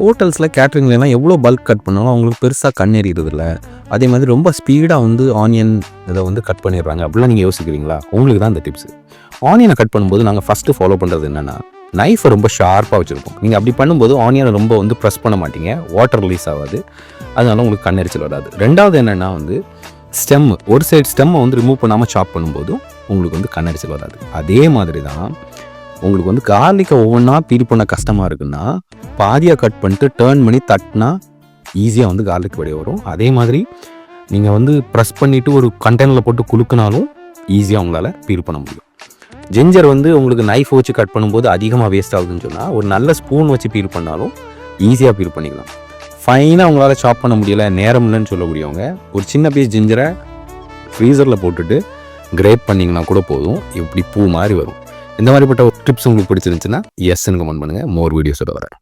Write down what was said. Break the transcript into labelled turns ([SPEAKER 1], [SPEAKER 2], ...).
[SPEAKER 1] ஹோட்டல்ஸில் கேட்ரிங்லாம் எவ்வளோ bulk cut பண்ணாலும் அவங்களுக்கு பெருசாக கண் அதே மாதிரி ரொம்ப ஸ்பீடாக வந்து ஆனியன் இதை வந்து கட் பண்ணிடுறாங்க. அப்படிலாம் நீங்கள் யோசிக்கிறீங்களா? உங்களுக்கு தான் இந்த டிப்ஸ் ஆனியனை கட் பண்ணும்போது நாங்கள் ஃபஸ்ட்டு ஃபாலோ பண்ணுறது என்னென்னா நைஃபை ரொம்ப ஷார்ப்பாக வச்சுருப்போம். நீங்கள் அப்படி பண்ணும்போது ஆனியனை ரொம்ப வந்து ப்ரெஸ் பண்ண மாட்டீங்க. வாட்டர் ரிலீஸ் ஆகாது. அதனால உங்களுக்கு கண்ணெரிச்சல் வராது. ரெண்டாவது என்னென்னா வந்து ஸ்டெம் ஒரு சைடு ஸ்டெம்மை வந்து ரிமூவ் பண்ணாமல் சாப் பண்ணும்போதும் உங்களுக்கு வந்து கண்ணெரிச்சல் வராது. அதே மாதிரி தான் உங்களுக்கு வந்து கார்லிக்கை ஒவ்வொன்றா பீல் பண்ண கஷ்டமாக இருக்குன்னா பாதியாக கட் பண்ணிட்டு டேர்ன் பண்ணி தட்டினா ஈஸியாக வந்து கார்லிக் வெளியே வரும். அதே மாதிரி நீங்கள் வந்து ப்ரெஸ் பண்ணிவிட்டு ஒரு கண்டெய்னரில் போட்டு குலுக்கினாலும் ஈஸியாக உங்களால் பீல் பண்ண முடியும். ஜிஞ்சர் வந்து உங்களுக்கு நைஃப் வச்சு கட் பண்ணும்போது அதிகமாக வேஸ்ட் ஆகுதுன்னு சொன்னால் ஒரு நல்ல ஸ்பூன் வச்சு பீல் பண்ணாலும் ஈஸியாக பீல் பண்ணிக்கலாம். ஃபைனாக உங்களால் சாப் பண்ண முடியல நேரம் இல்லைன்னு சொல்லக்கூடியவங்க ஒரு சின்ன பீஸ் ஜிஞ்சரை ஃப்ரீசரில் போட்டுட்டு கிரேப் பண்ணிங்கன்னா கூட போதும். இப்படி பூ மாதிரி வரும். இந்த மாதிரிப்பட்ட டிப்ஸ் உங்களுக்கு பிடிச்சிருந்துச்சுன்னா எஸ்ன்னு கமெண்ட் பண்ணுங்கள் மோர் வீடியோஸோட வரேன்.